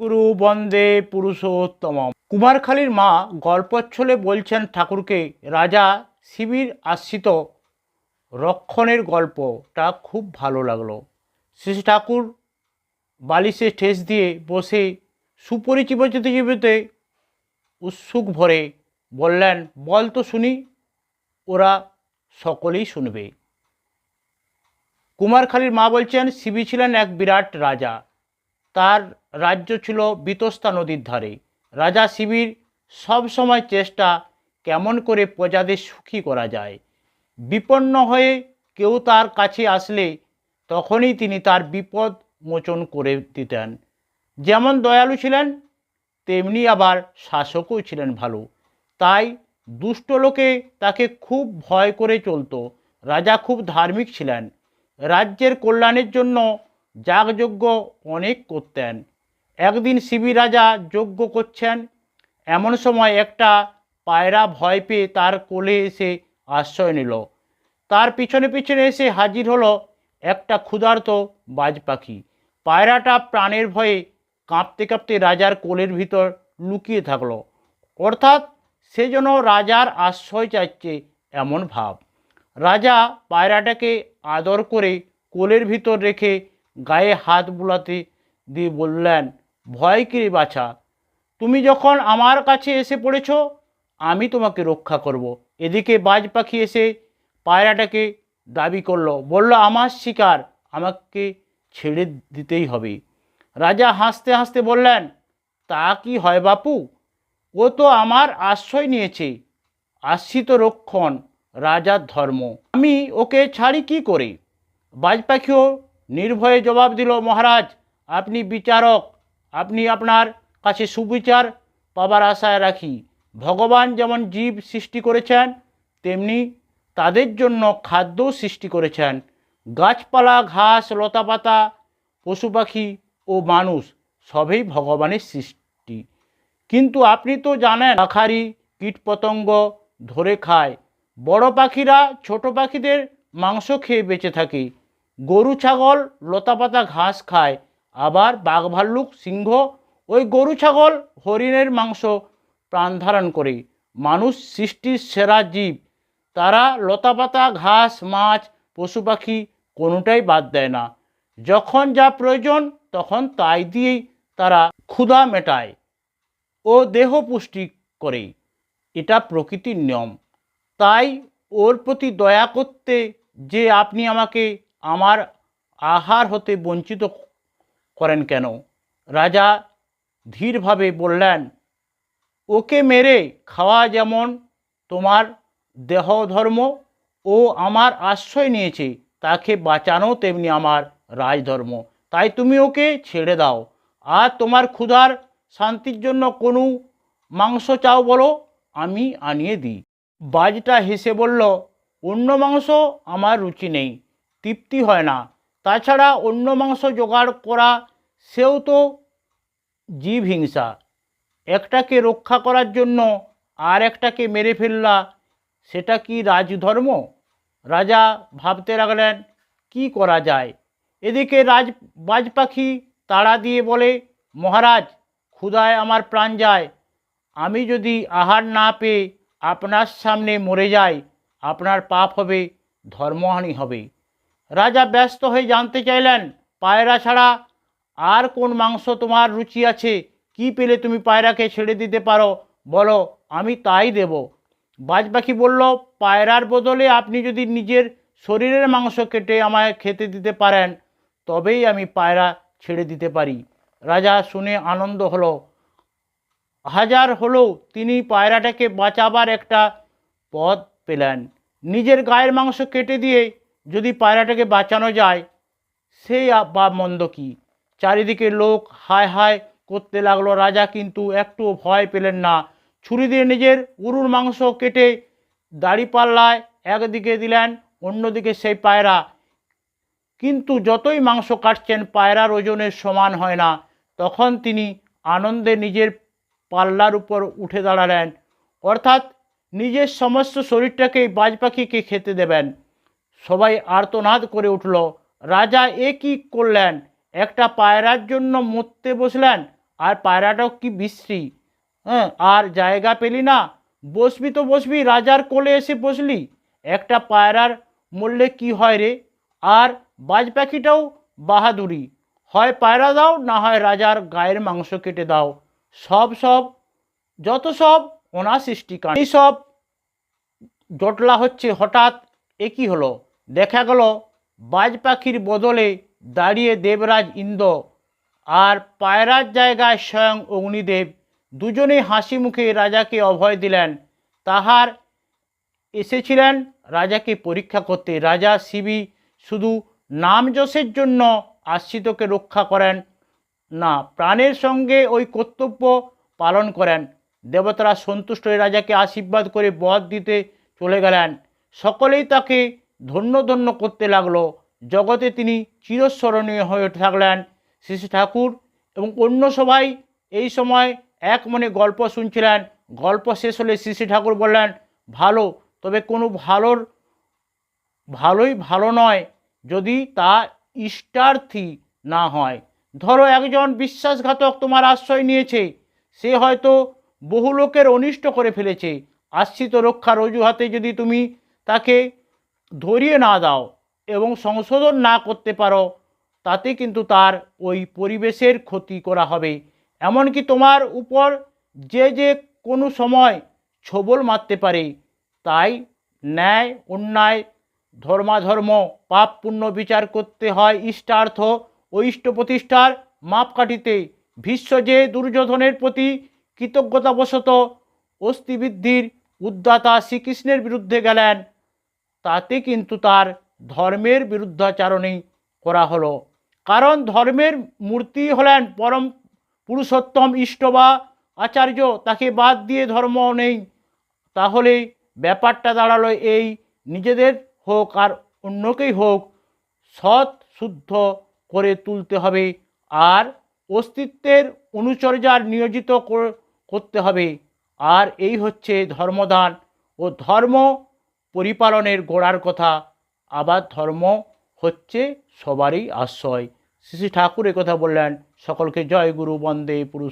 গুরু বন্দে পুরুষোত্তম কুমারখালীর মা গল্পচ্ছলে বলছেন ঠাকুরকে, রাজা শিবির আশ্রিত রক্ষণের গল্পটা খুব ভালো লাগল। শ্রী ঠাকুর বালিশে ঠেস দিয়ে বসে সুপরিচিত জীবিতে উৎসুক ভরে বললেন, বল তো শুনি, ওরা সকলেই শুনবে। কুমারখালীর মা বলছেন শিবি ছিলেন এক বিরাট রাজা। তার রাজ্য ছিল বিতস্তা নদীর ধারে। রাজা শিবির সব সময় চেষ্টা কেমন করে প্রজাদের সুখী করা যায়। বিপন্ন হয়ে কেউ তার কাছে আসলে তখনই তিনি তার বিপদ মোচন করে দিতেন। যেমন দয়ালু ছিলেন, তেমনি আবার শাসকও ছিলেন ভালো। তাই দুষ্ট লোকে তাকে খুব ভয় করে চলতো। রাজা খুব ধার্মিক ছিলেন। রাজ্যের কল্যাণের জন্য যাগযজ্ঞ অনেক করতেন। একদিন শিবি রাজা যজ্ঞ করছেন। এমন সময় একটা পায়রা ভয় পেয়ে তার কোলে এসে আশ্রয় নিল। তার পিছনে পিছনে এসে হাজির হলো একটা ক্ষুধার্ত বাজ পাখি। পায়রাটা প্রাণের ভয়ে কাঁপতে কাঁপতে রাজার কোলের ভিতর লুকিয়ে থাকল। অর্থাৎ সে যেন রাজার আশ্রয় চাইছে এমন ভাব। রাজা পায়রাটাকে আদর করে কোলের ভিতর রেখে গায়ে হাত বুলাতে দিয়ে বললেন ভয় কি বাছা? তুমি যখন আমার কাছে এসে পড়েছ, আমি তোমাকে রক্ষা করব। এদিকে বাজ পাখি এসে পায়রাটাকে দাবি করল। বলল, আমার শিকার, আমাকে ছেড়ে দিতেই হবে। রাজা হাসতে হাসতে বললেন, তা কি হয় বাপু? ও তো আমার আশ্রয় নিয়েছে। আশ্রিত রক্ষণ রাজার ধর্ম। আমি ওকে ছাড়ি কি করে? বাজ পাখিও নির্ভয়ে জবাব দিল, মহারাজ, আপনি বিচারক আপনি আপনার কাছে সুবিচার পাবার আশায় রাখি। ভগবান যেমন জীব সৃষ্টি করেছেন, তেমনি তাদের জন্য খাদ্যও সৃষ্টি করেছেন। গাছপালা, ঘাস, লতাপাতা, পশু পাখি ও মানুষ সবই ভগবানের সৃষ্টি। কিন্তু আপনি তো জানেন পাখারি কীটপতঙ্গ ধরে খায়। বড় পাখিরা ছোট পাখিদের মাংস খেয়ে বেঁচে থাকে। গরু, ছাগল, লতাপাতা, ঘাস খায়। আবার বাঘ ভাল্লুক সিংহ, ওই গরু ছাগল, হরিণের মাংস প্রাণ ধারণ করে। মানুষ সৃষ্টির সেরা জীব। তারা লতাপাতা, ঘাস, মাছ, পশু পাখি কোনোটাই বাদ দেয় না। যখন যা প্রয়োজন, তখন তাই দিয়েই তারা ক্ষুধা মেটায় ও দেহ পুষ্টি করে এটা প্রকৃতির নিয়ম। তাই ওর প্রতি দয়া করতে যে আপনি আমাকে আমার আহার হতে বঞ্চিত করেন কেন? রাজা ধীরভাবে বললেন, ওকে মেরে খাওয়া যেমন তোমার দেহ ধর্ম ও আমার আশ্রয় নিয়েছে, তাকে বাঁচানো তেমনি আমার রাজধর্ম। তাই তুমি ওকে ছেড়ে দাও। আর তোমার ক্ষুধার শান্তির জন্য কোনো মাংস চাও বলো, আমি আনিয়ে দিই। বাজটা হেসে বলল, অন্য মাংস আমার রুচি নেই, তৃপ্তি হয় না। তাছাড়া অন্য মাংস জোগাড় করা সেও তো জীব হিংসা। একটাকে রক্ষা করার জন্য আর একটাকে মেরে ফেললা, সেটা কি রাজধর্ম? রাজা ভাবতে লাগলেন, কি করা যায়? এদিকে রাজ বাজ পাখি তাড়া দিয়ে বলে, মহারাজ, ক্ষুধায় আমার প্রাণ যায়। আমি যদি আহার না পেয়ে আপনার সামনে মরে যাই, আপনার পাপ হবে, ধর্মহানি হবে। রাজা ব্যস্ত হয়ে জানতে চাইলেন, পায়রা ছাড়া আর কোন মাংস তোমার রুচি আছে? কি পেলে তুমি পায়রাকে ছেড়ে দিতে পারো? বলো, আমি তাই দেব। বাজ পাখি বলল, পায়রার বদলে আপনি যদি নিজের শরীরের মাংস কেটে আমায় খেতে দিতে পারেন, তবেই আমি পায়রা ছেড়ে দিতে পারি। রাজা শুনে আনন্দ হলো। হাজার হলেও তিনি পায়রাটাকে বাঁচাবার একটা পথ পেলেন। নিজের গায়ের মাংস কেটে দিয়ে যদি পায়রাটাকে বাঁচানো যায় সেই বা মন্দ কি? চারিদিকে লোক হায় হায় করতে লাগল। রাজা কিন্তু একটু ভয় পেলেন না। ছুরি দিয়ে নিজের উরুর মাংস কেটে দাড়িপাল্লায় একদিকে দিলেন, অন্যদিকে সেই পায়রা। কিন্তু যতই মাংস কাটছেন, পায়রার ওজনের সমান হয় না। তখন তিনি আনন্দে নিজের পাল্লার উপর উঠে দাঁড়ালেন। অর্থাৎ নিজের সমস্ত শরীরটাকেই বাজ পাখিকে খেতে দেবেন। সবাই আর্তনাদ করে উঠল। রাজা এ কী করলেন? একটা পায়রার জন্য মরতে বসলেন, আর পায়রাটাও কি বিশ্রী। হ্যাঁ আর জায়গা পেলি না। বসবি তো বসবি, রাজার কোলে এসে বসলি। একটা পায়রার মরলে কি হয় রে? আর বাজ পাখিটাও বাহাদুরি। হয় পায়রা দাও, না হয় রাজার গায়ের মাংস কেটে দাও। সব সব, যত সব ওনার সৃষ্টিকার এই সব জটলা হচ্ছে, হঠাৎ এ কী হলো? দেখা গেল, বাজ পাখির বদলে দাঁড়িয়ে দেবরাজ ইন্দ্র আর পায়রার জায়গায় স্বয়ং অগ্নিদেব দুজনেই হাসি মুখে রাজাকে অভয় দিলেন। তাহার এসেছিলেন, রাজাকে পরীক্ষা করতে। রাজা শিবি শুধু নামযশের জন্য আশ্রিতকে রক্ষা করেন না, প্রাণের সঙ্গে ওই কর্তব্য পালন করেন। দেবতারা সন্তুষ্ট হয়ে রাজাকে আশীর্বাদ করে বধ দিতে চলে গেলেন। সকলেই তাকে ধন্য ধন্য করতে লাগল। জগতে তিনি চিরস্মরণীয় হয়ে থাকলেন। শ্রী ঠাকুর এবং অন্য সবাই এই সময় এক মনে গল্প শুনছিলেন। গল্প শেষ হলে শ্রী ঠাকুর বললেন, ভালো, তবে কোনো ভালোর, ভালোই ভালো নয় যদি তা ইষ্টার্থী না হয়। ধরো একজন বিশ্বাসঘাতক তোমার আশ্রয় নিয়েছে, সে হয়তো বহু লোকের অনিষ্ট করে ফেলেছে। আশ্রিত রক্ষার অজুহাতে যদি তুমি তাকে ধরিয়ে না দাও এবং সংশোধন না করতে পারো, তাতে কিন্তু তার ওই পরিবেশের ক্ষতি করা হবে। এমনকি তোমার উপর যে যে কোনো সময় ছবল মারতে পারে, তাই ন্যায়, অন্যায়, ধর্মাধর্ম পাপ পুণ্য বিচার করতে হয় ইষ্টার্থ ও ইষ্ট প্রতিষ্ঠার মাপকাঠিতে। ভীষ্ম যে দুর্যোধনের প্রতি কৃতজ্ঞতাবশত অস্থিবৃদ্ধির উদ্দাতা শ্রীকৃষ্ণের বিরুদ্ধে গেলেন, তাতে কিন্তু তার ধর্মের বিরুদ্ধাচারণই করা হলো। কারণ ধর্মের মূর্তি হলেন পরম পুরুষোত্তম ইষ্ট বা আচার্য, তাকে বাদ দিয়ে ধর্ম নেই। তাহলে ব্যাপারটা দাঁড়াল এই, নিজেদের হোক আর অন্যকেই হোক, সৎ শুদ্ধ করে তুলতে হবে আর অস্তিত্বের অনুচর্যার নিয়োজিত করতে হবে। আর এই হচ্ছে ধর্মদান ও ধর্ম পরিপালনের গোড়ার কথা। আবার ধর্ম হচ্ছে সবারই আশ্রয়। শ্রী ঠাকুর কথা বললেন সকলকে জয় গুরু বন্দে পুরুষ